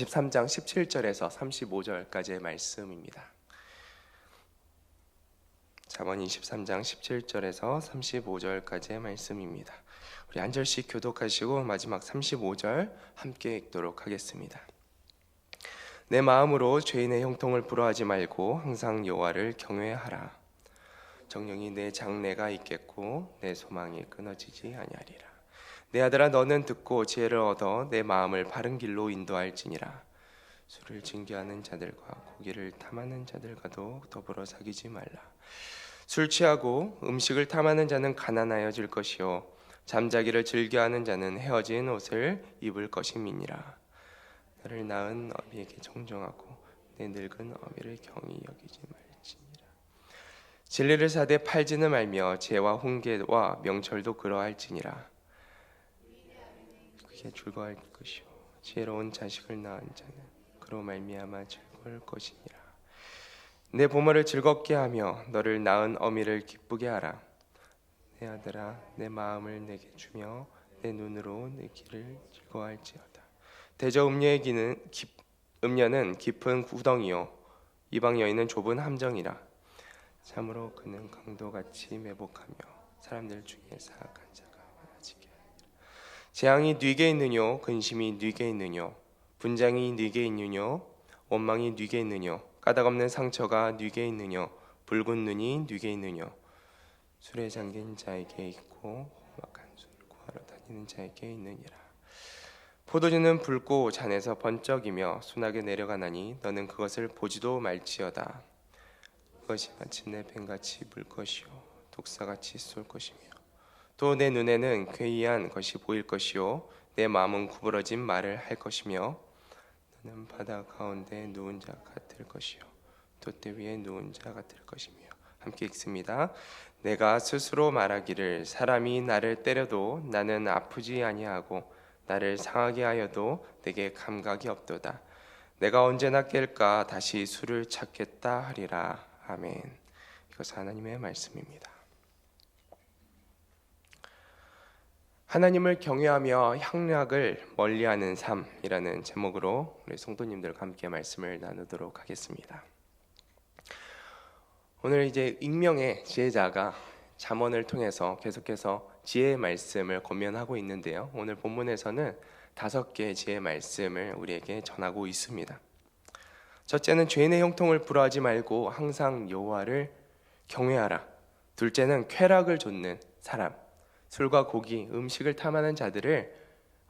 말씀은 잠언 23장 17절에서 35절까지의 말씀입니다. 잠언 23장 17절에서 35절까지의 말씀입니다. 우리 한 절씩 교독하시고 마지막 35절 함께 읽도록 하겠습니다. 내 마음으로 죄인의 형통을 부러하지 말고 항상 여호와를 경외하라. 정령이 내 장래가 있겠고 내 소망이 끊어지지 아니하리라. 내 아들아 너는 듣고 지혜를 얻어 내 마음을 바른 길로 인도할지니라. 술을 증기하는 자들과 고기를 탐하는 자들과도 더불어 사귀지 말라. 술 취하고 음식을 탐하는 자는 가난하여질 것이요 잠자기를 즐겨하는 자는 헤어진 옷을 입을 것임이니라. 나를 낳은 어미에게 정정하고 내 늙은 어미를 경히 여기지 말지니라. 진리를 사되 팔지는 말며 죄와 훈계와 명철도 그러할지니라. 그게 즐거워할 것이요 지혜로운 자식을 낳은 자는 그로 말미암아 즐거울 것이니라. 내 보물을 즐겁게 하며 너를 낳은 어미를 기쁘게 하라. 내 아들아 내 마음을 내게 주며 내 눈으로 내 길을 즐거워할지어다. 대저 음녀의 기는 깊, 음녀는 깊은 구덩이요 이방 여인은 좁은 함정이라. 참으로 그는 강도같이 매복하며 사람들 중에 사악한 하리라. 재앙이 뉘게 있느뇨? 근심이 뉘게 있느뇨? 분장이 뉘게 있느뇨? 원망이 뉘게 있느뇨? 까닭없는 상처가 뉘게 있느뇨? 붉은 눈이 뉘게 있느뇨? 술에 잠긴 자에게 있고 험악한 술을 구하러 다니는 자에게 있느니라. 포도주는 붉고 잔에서 번쩍이며 순하게 내려가나니 너는 그것을 보지도 말지어다. 그것이 마침내 뱀같이 물 것이요. 독사같이 쏠 것이며 또 내 눈에는 괴이한 것이 보일 것이요 내 마음은 구부러진 말을 할 것이며 너는 바다 가운데 누운 자 같을 것이요 돛대 위에 누운 자 같을 것이며 함께 읽습니다. 내가 스스로 말하기를 사람이 나를 때려도 나는 아프지 아니하고 나를 상하게 하여도 내게 감각이 없도다. 내가 언제나 깰까 다시 술을 찾겠다 하리라. 아멘. 이것은 하나님의 말씀입니다. 하나님을 경외하며 향락을 멀리하는 삶이라는 제목으로 우리 성도님들과 함께 말씀을 나누도록 하겠습니다. 오늘 이제 익명의 지혜자가 잠언을 통해서 계속해서 지혜의 말씀을 권면하고 있는데요. 오늘 본문에서는 다섯 개의 지혜의 말씀을 우리에게 전하고 있습니다. 첫째는 죄인의 형통을 부러하지 말고 항상 여호와를 경외하라. 둘째는 쾌락을 좇는 사람, 술과 고기, 음식을 탐하는 자들을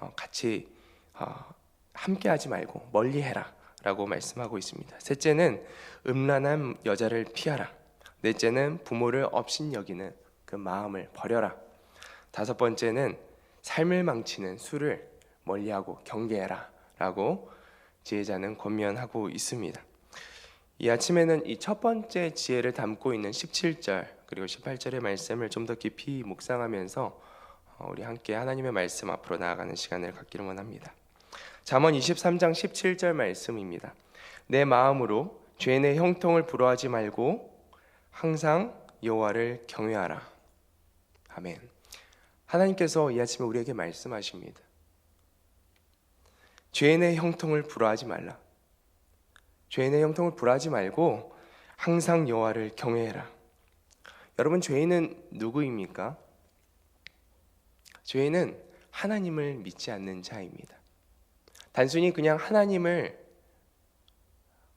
어, 같이 어, 함께 하지 말고 멀리 해라 라고 말씀하고 있습니다. 셋째는 음란한 여자를 피하라. 넷째는 부모를 업신여기는 그 마음을 버려라. 다섯 번째는 삶을 망치는 술을 멀리하고 경계해라 라고 지혜자는 권면하고 있습니다. 이 아침에는 이 첫 번째 지혜를 담고 있는 17절 그리고 18절의 말씀을 좀 더 깊이 묵상하면서 어, 우리 함께 하나님의 말씀 앞으로 나아가는 시간을 갖기를 원합니다. 잠언 23장 17절 말씀입니다. 내 마음으로 죄인의 형통을 부러워하지 말고 항상 여호와를 경외하라. 아멘. 하나님께서 이 아침에 우리에게 말씀하십니다. 죄인의 형통을 부러워하지 말라. 죄인의 형통을 부러워하지 말고 항상 여호와를 경외해라. 여러분 죄인은 누구입니까? 죄인은 하나님을 믿지 않는 자입니다. 단순히 그냥 하나님을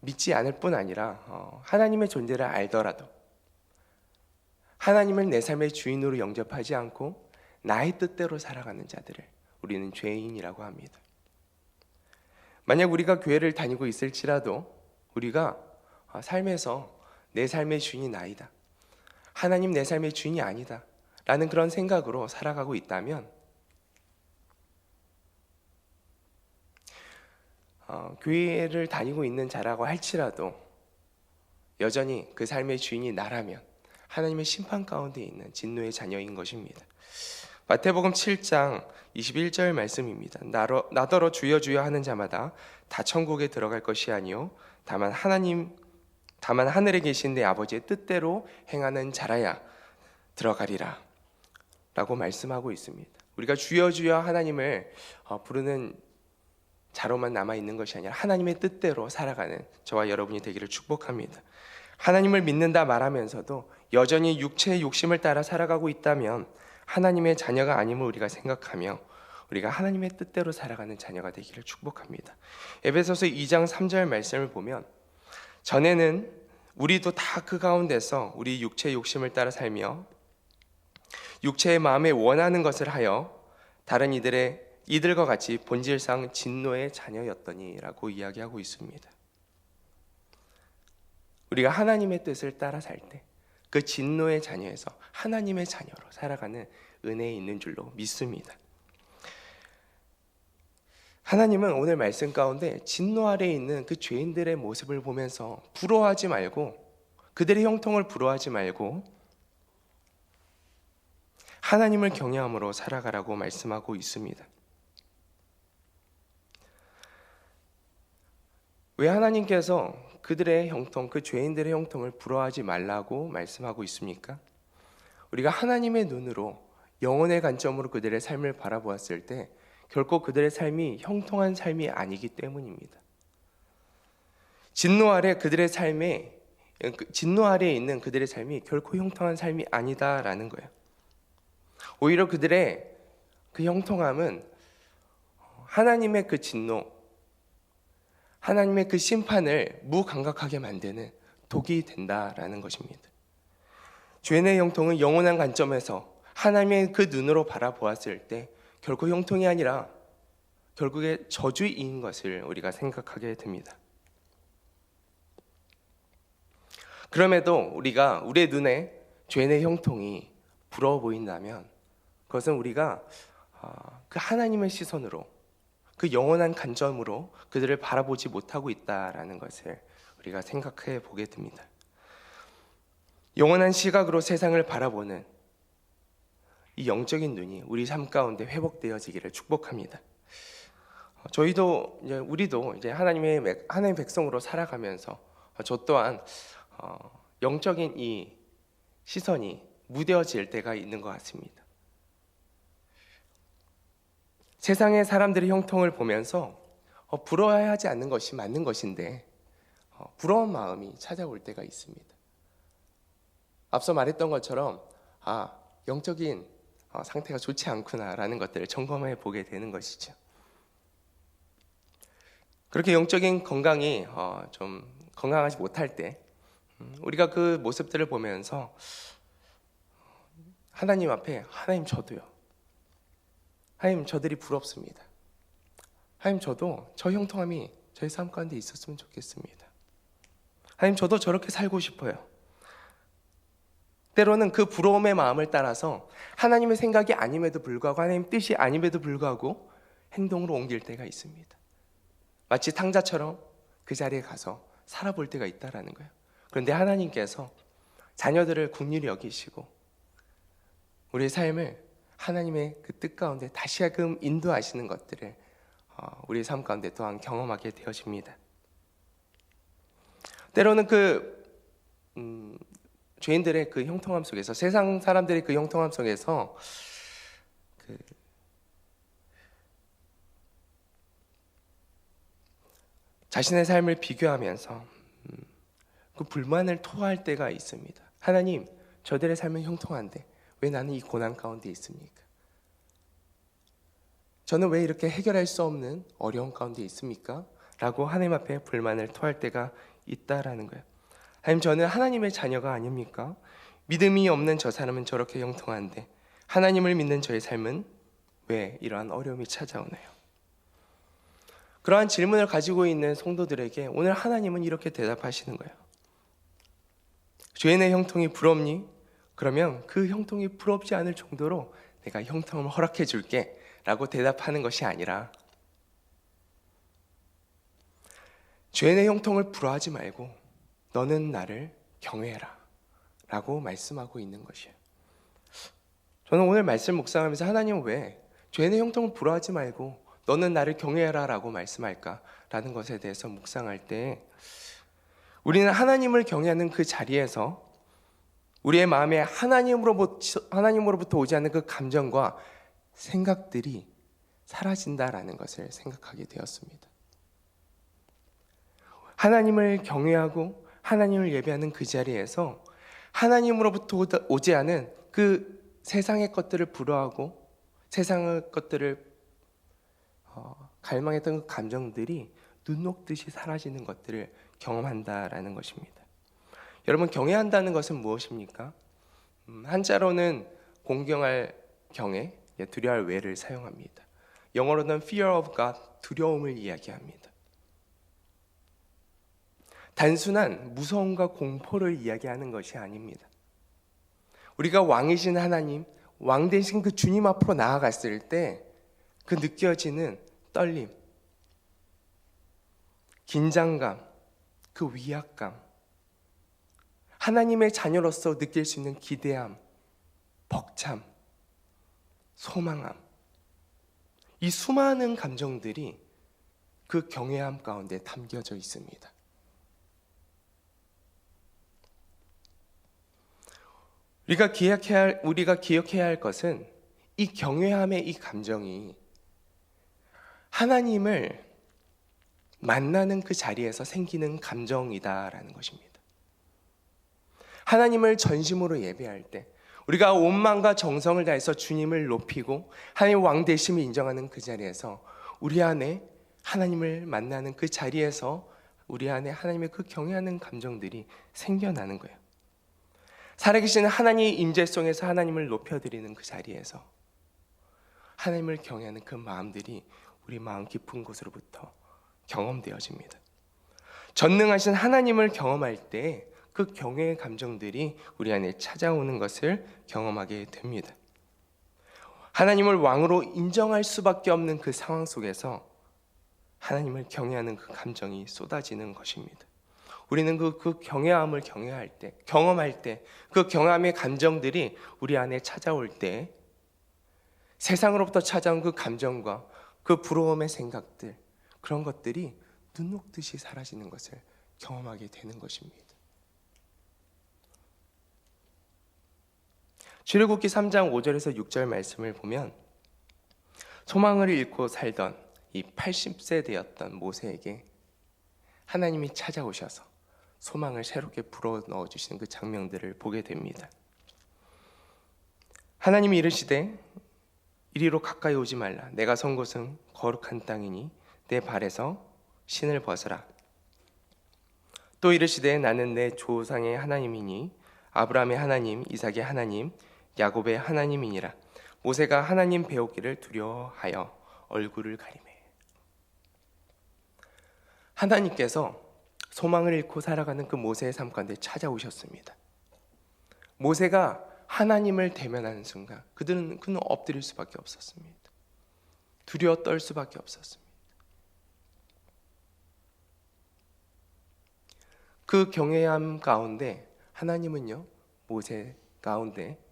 믿지 않을 뿐 아니라 어, 하나님의 존재를 알더라도 하나님을 내 삶의 주인으로 영접하지 않고 나의 뜻대로 살아가는 자들을 우리는 죄인이라고 합니다. 만약 우리가 교회를 다니고 있을지라도 우리가 어, 삶에서 내 삶의 주인이 나이다. 하나님 내 삶의 주인이 아니다. 라는 그런 생각으로 살아가고 있다면 어, 교회를 다니고 있는 자라고 할지라도 여전히 그 삶의 주인이 나라면 하나님의 심판 가운데 있는 진노의 자녀인 것입니다. 마태복음 7장 21절 말씀입니다. 나로, 나더러 주여 주여 하는 자마다 다 천국에 들어갈 것이 아니요 다만 하나님 다만 하늘에 계신 내 아버지의 뜻대로 행하는 자라야 들어가리라 라고 말씀하고 있습니다. 우리가 주여 주여 하나님을 어, 부르는 자로만 남아 있는 것이 아니라 하나님의 뜻대로 살아가는 저와 여러분이 되기를 축복합니다. 하나님을 믿는다 말하면서도 여전히 육체의 욕심을 따라 살아가고 있다면 하나님의 자녀가 아님을 우리가 생각하며 우리가 하나님의 뜻대로 살아가는 자녀가 되기를 축복합니다. 에베소서 2장 3절 말씀을 보면 전에는 우리도 다 그 가운데서 우리 육체의 욕심을 따라 살며 육체의 마음에 원하는 것을 하여 다른 이들의 이들과 같이 본질상 진노의 자녀였더니라고 이야기하고 있습니다. 우리가 하나님의 뜻을 따라 살 때 그 진노의 자녀에서 하나님의 자녀로 살아가는 은혜에 있는 줄로 믿습니다. 하나님은 오늘 말씀 가운데 진노 아래에 있는 그 죄인들의 모습을 보면서 부러워하지 말고 그들의 형통을 부러워하지 말고 하나님을 경외함으로 살아가라고 말씀하고 있습니다. 왜 하나님께서 그들의 형통, 그 죄인들의 형통을 부러워하지 말라고 말씀하고 있습니까? 우리가 하나님의 눈으로 영혼의 관점으로 그들의 삶을 바라보았을 때 결코 그들의 삶이 형통한 삶이 아니기 때문입니다. 진노 아래 그들의 삶에 그 진노 아래에 있는 그들의 삶이 결코 형통한 삶이 아니다라는 거예요. 오히려 그들의 그 형통함은 하나님의 그 진노, 하나님의 그 심판을 무감각하게 만드는 독이 된다라는 것입니다. 죄의 형통은 영원한 관점에서 하나님의 그 눈으로 바라보았을 때 결코 형통이 아니라 결국에 저주인 것을 우리가 생각하게 됩니다. 그럼에도 우리가 우리의 눈에 죄의 형통이 부러워 보인다면 그것은 우리가 아, 그 하나님의 시선으로 그 영원한 관점으로 그들을 바라보지 못하고 있다라는 것을 우리가 생각해 보게 됩니다. 영원한 시각으로 세상을 바라보는 이 영적인 눈이 우리 삶 가운데 회복되어지기를 축복합니다. 어, 저희도 이제 우리도 이제 하나님의 백- 하나님의 백성으로 살아가면서 어, 저 또한 어, 영적인 이 시선이 무뎌질 때가 있는 것 같습니다. 세상의 사람들의 형통을 보면서 어, 부러워야 하지 않는 것이 맞는 것인데 어, 부러운 마음이 찾아올 때가 있습니다. 앞서 말했던 것처럼 아 영적인 어, 상태가 좋지 않구나라는 것들을 점검해 보게 되는 것이죠. 그렇게 영적인 건강이 어, 좀 건강하지 못할 때 음, 우리가 그 모습들을 보면서 하나님 앞에 하나님 저도요. 하나님 저들이 부럽습니다. 하나님 저도 저 형통함이 저희 삶 가운데 있었으면 좋겠습니다. 하나님 저도 저렇게 살고 싶어요. 때로는 그 부러움의 마음을 따라서 하나님의 생각이 아님에도 불구하고 하나님 뜻이 아님에도 불구하고 행동으로 옮길 때가 있습니다. 마치 탕자처럼 그 자리에 가서 살아볼 때가 있다라는 거예요. 그런데 하나님께서 자녀들을 국률이 여기시고 우리의 삶을 하나님의 그 뜻 가운데 다시금 인도하시는 것들을 어, 우리의 삶 가운데 또한 경험하게 되어집니다. 때로는 그 음, 죄인들의 그 형통함 속에서 세상 사람들의 그 형통함 속에서 그 자신의 삶을 비교하면서 음, 그 불만을 토할 때가 있습니다. 하나님, 저들의 삶은 형통한데 왜 나는 이 고난 가운데 있습니까? 저는 왜 이렇게 해결할 수 없는 어려움 가운데 있습니까? 라고 하나님 앞에 불만을 토할 때가 있다라는 거예요. 하나님 저는 하나님의 자녀가 아닙니까? 믿음이 없는 저 사람은 저렇게 형통한데 하나님을 믿는 저의 삶은 왜 이러한 어려움이 찾아오나요? 그러한 질문을 가지고 있는 성도들에게 오늘 하나님은 이렇게 대답하시는 거예요. 죄인의 형통이 부럽니? 그러면 그 형통이 부럽지 않을 정도로 내가 형통을 허락해 줄게 라고 대답하는 것이 아니라 죄인의 형통을 부러워하지 말고 너는 나를 경외해라 라고 말씀하고 있는 것이에요. 저는 오늘 말씀 묵상하면서 하나님 왜 죄인의 형통을 부러워하지 말고 너는 나를 경외해라 라고 말씀할까? 라는 것에 대해서 묵상할 때 우리는 하나님을 경외하는 그 자리에서 우리의 마음에 하나님으로부터, 하나님으로부터 오지 않는 그 감정과 생각들이 사라진다라는 것을 생각하게 되었습니다. 하나님을 경외하고 하나님을 예배하는 그 자리에서 하나님으로부터 오지 않은 그 세상의 것들을 부러워하고 세상의 것들을 어, 갈망했던 그 감정들이 눈 녹듯이 사라지는 것들을 경험한다라는 것입니다. 여러분 경외한다는 것은 무엇입니까? 음, 한자로는 공경할 경외, 예, 두려워할 외를 사용합니다. 영어로는 fear of God, 두려움을 이야기합니다. 단순한 무서움과 공포를 이야기하는 것이 아닙니다. 우리가 왕이신 하나님, 왕 대신 그 주님 앞으로 나아갔을 때 그 느껴지는 떨림, 긴장감, 그 위압감, 하나님의 자녀로서 느낄 수 있는 기대함, 벅참, 소망함, 이 수많은 감정들이 그 경외함 가운데 담겨져 있습니다. 우리가 기억해야 할, 우리가 기억해야 할 것은 이 경외함의 이 감정이 하나님을 만나는 그 자리에서 생기는 감정이다라는 것입니다. 하나님을 전심으로 예배할 때 우리가 온 마음과 정성을 다해서 주님을 높이고 하나님 왕 되심을 인정하는 그 자리에서 우리 안에 하나님을 만나는 그 자리에서 우리 안에 하나님의 그 경외하는 감정들이 생겨나는 거예요. 살아계신 하나님 임재 속에서 하나님을 높여드리는 그 자리에서 하나님을 경외하는 그 마음들이 우리 마음 깊은 곳으로부터 경험되어집니다. 전능하신 하나님을 경험할 때 그 경외의 감정들이 우리 안에 찾아오는 것을 경험하게 됩니다. 하나님을 왕으로 인정할 수밖에 없는 그 상황 속에서 하나님을 경외하는 그 감정이 쏟아지는 것입니다. 우리는 그, 그 경외함을 경외할 때, 경험할 때, 그 경험의 감정들이 우리 안에 찾아올 때, 세상으로부터 찾아온 그 감정과 그 부러움의 생각들, 그런 것들이 눈 녹듯이 사라지는 것을 경험하게 되는 것입니다. 출애굽기 3장 5절에서 6절 말씀을 보면 소망을 잃고 살던 이 80세 되었던 모세에게 하나님이 찾아오셔서 소망을 새롭게 불어 넣어 주시는 그 장면들을 보게 됩니다. 하나님이 이르시되 이리로 가까이 오지 말라. 내가 선 곳은 거룩한 땅이니 내 발에서 신을 벗어라. 또 이르시되 나는 내 조상의 하나님이니 아브라함의 하나님 이삭의 하나님 야곱의 하나님이니라. 모세가 하나님 배우기를 두려워하여 얼굴을 가리매. 하나님께서 소망을 잃고 살아가는 그 모세의 삶 가운데 찾아오셨습니다. 모세가 하나님을 대면하는 순간 그들은 그는 엎드릴 수밖에 없었습니다. 두려워 떨 수밖에 없었습니다. 그 경외함 가운데 하나님은요 모세 가운데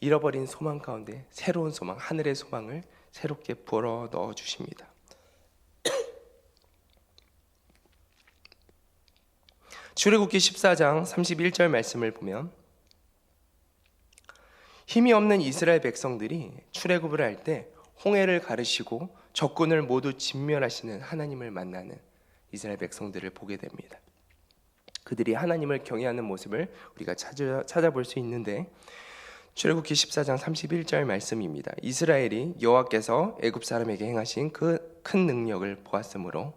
잃어버린 소망 가운데 새로운 소망 하늘의 소망을 새롭게 불어 넣어 주십니다. 출애굽기 14장 31절 말씀을 보면 힘이 없는 이스라엘 백성들이 출애굽을 할 때 홍해를 가르시고 적군을 모두 진멸하시는 하나님을 만나는 이스라엘 백성들을 보게 됩니다. 그들이 하나님을 경외하는 모습을 우리가 찾아, 찾아볼 수 있는데 출애굽기 14장 31절 말씀입니다. 이스라엘이 여호와께서 애굽 사람에게 행하신 그 큰 능력을 보았으므로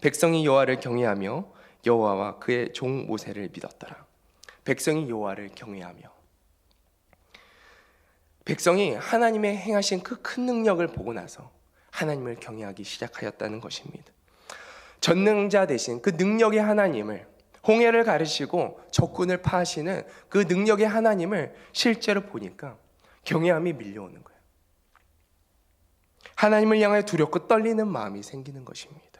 백성이 여호와를 경외하며 여호와와 그의 종 모세를 믿었더라. 백성이 여호와를 경외하며 백성이 하나님의 행하신 그 큰 능력을 보고 나서 하나님을 경외하기 시작하였다는 것입니다. 전능자 대신 그 능력의 하나님을 홍해를 가르시고 적군을 파하시는 그 능력의 하나님을 실제로 보니까 경외함이 밀려오는 거예요. 하나님을 향해 두렵고 떨리는 마음이 생기는 것입니다.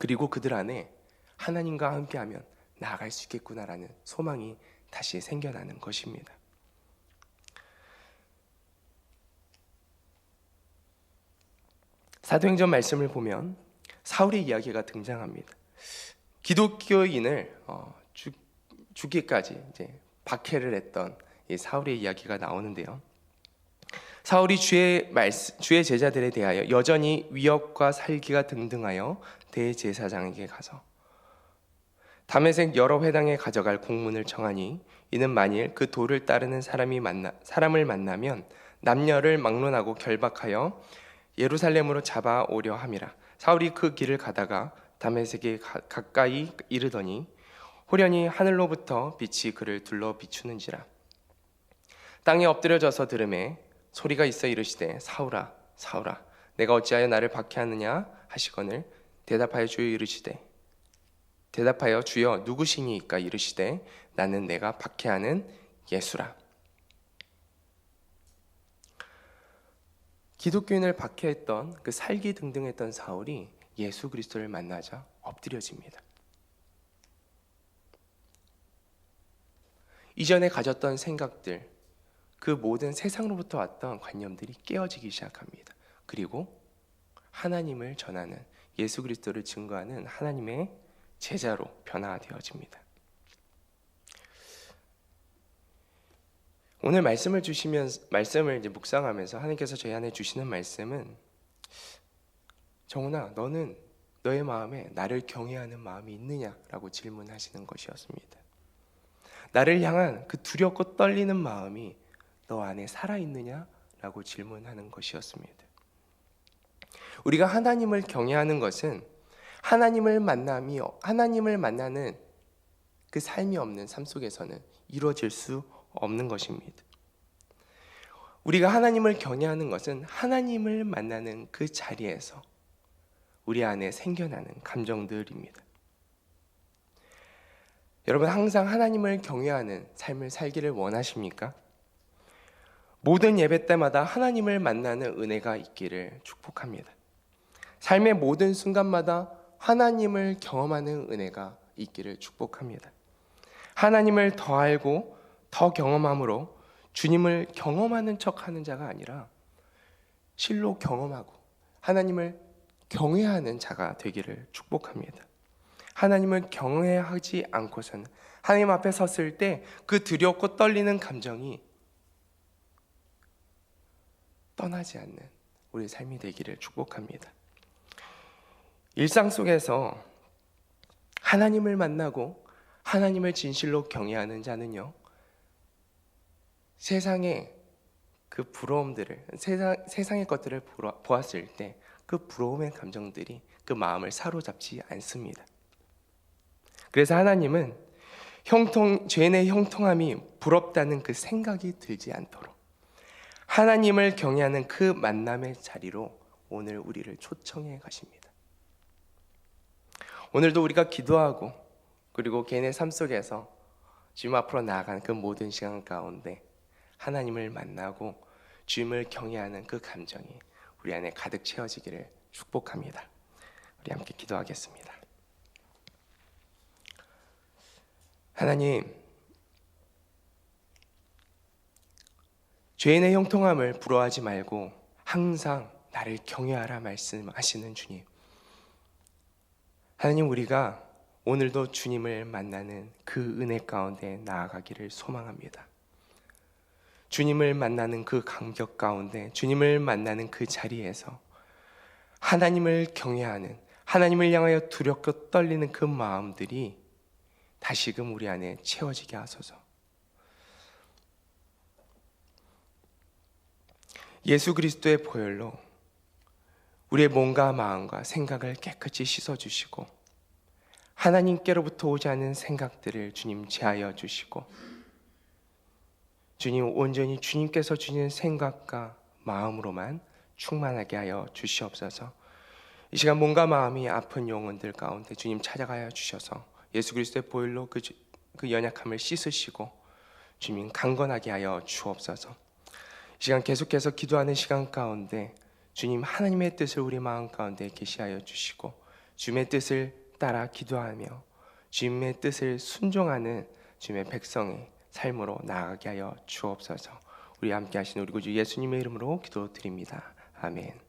그리고 그들 안에 하나님과 함께하면 나아갈 수 있겠구나라는 소망이 다시 생겨나는 것입니다. 사도행전 말씀을 보면 사울의 이야기가 등장합니다. 기독교인을 어, 죽, 죽기까지 이제 박해를 했던 이 사울의 이야기가 나오는데요. 사울이 주의 말씀, 주의 제자들에 대하여 여전히 위협과 살기가 등등하여 대제사장에게 가서 담에색 여러 회당에 가져갈 공문을 청하니 이는 만일 그 도를 따르는 사람이 만나 사람을 만나면 남녀를 막론하고 결박하여 예루살렘으로 잡아오려 함이라. 사울이 그 길을 가다가 담에색에 가, 가까이 이르더니 호련히 하늘로부터 빛이 그를 둘러 비추는지라. 땅에 엎드려져서 들음에 소리가 있어 이르시되 사울아 사울아 내가 어찌하여 나를 박해하느냐? 하시거늘 대답하여 주여 이르시되 대답하여 주여 누구시니이까 이르시되 나는 내가 박해하는 예수라. 기독교인을 박해했던 그 살기 등등했던 사울이 예수 그리스도를 만나자 엎드려집니다. 이전에 가졌던 생각들, 그 모든 세상으로부터 왔던 관념들이 깨어지기 시작합니다. 그리고 하나님을 전하는 예수 그리스도를 증거하는 하나님의 제자로 변화되어집니다. 오늘 말씀을 주시면 말씀을 이제 묵상하면서 하나님께서 저희 안에 주시는 말씀은 정훈아 너는 너의 마음에 나를 경외하는 마음이 있느냐라고 질문하시는 것이었습니다. 나를 향한 그 두렵고 떨리는 마음이 너 안에 살아 있느냐 라고 질문하는 것이었습니다. 우리가 하나님을 경외하는 것은 하나님을 만남이 하나님을 만나는 그 삶이 없는 삶 속에서는 이루어질 수 없는 것입니다. 우리가 하나님을 경외하는 것은 하나님을 만나는 그 자리에서 우리 안에 생겨나는 감정들입니다. 여러분 항상 하나님을 경외하는 삶을 살기를 원하십니까? 모든 예배 때마다 하나님을 만나는 은혜가 있기를 축복합니다. 삶의 모든 순간마다 하나님을 경험하는 은혜가 있기를 축복합니다. 하나님을 더 알고 더 경험함으로 주님을 경험하는 척 하는 자가 아니라 실로 경험하고 하나님을 경외하는 자가 되기를 축복합니다. 하나님을 경외하지 않고서는 하나님 앞에 섰을 때 그 두렵고 떨리는 감정이 떠나지 않는 우리 삶이 되기를 축복합니다. 일상 속에서 하나님을 만나고 하나님을 진실로 경외하는 자는요. 세상의 그 부러움들을 세상 세상의 것들을 보았을 때 그 부러움의 감정들이 그 마음을 사로잡지 않습니다. 그래서 하나님은 형통 죄의 형통함이 부럽다는 그 생각이 들지 않도록 하나님을 경외하는 그 만남의 자리로 오늘 우리를 초청해 가십니다. 오늘도 우리가 기도하고 그리고 개인의 삶 속에서 주님 앞으로 나아가는 그 모든 시간 가운데 하나님을 만나고 주님을 경외하는 그 감정이 우리 안에 가득 채워지기를 축복합니다. 우리 함께 기도하겠습니다. 하나님, 죄인의 형통함을 부러워하지 말고 항상 나를 경외하라 말씀하시는 주님. 하나님 우리가 오늘도 주님을 만나는 그 은혜 가운데 나아가기를 소망합니다. 주님을 만나는 그 감격 가운데 주님을 만나는 그 자리에서 하나님을 경외하는 하나님을 향하여 두렵고 떨리는 그 마음들이 다시금 우리 안에 채워지게 하소서. 예수 그리스도의 보혈로 우리의 몸과 마음과 생각을 깨끗이 씻어 주시고 하나님께로부터 오지 않은 생각들을 주님 제하여 주시고 주님 온전히 주님께서 주는 생각과 마음으로만 충만하게 하여 주시옵소서. 이 시간 몸과 마음이 아픈 영혼들 가운데 주님 찾아가여 주셔서 예수 그리스도의 보혈로 그, 그 연약함을 씻으시고 주님 강건하게 하여 주옵소서. 시간 계속해서 기도하는 시간 가운데 주님 하나님의 뜻을 우리 마음 가운데 계시하여 주시고 주님의 뜻을 따라 기도하며 주님의 뜻을 순종하는 주님의 백성의 삶으로 나아가게 하여 주옵소서. 우리 함께 하신 우리 구주 예수님의 이름으로 기도드립니다. 아멘.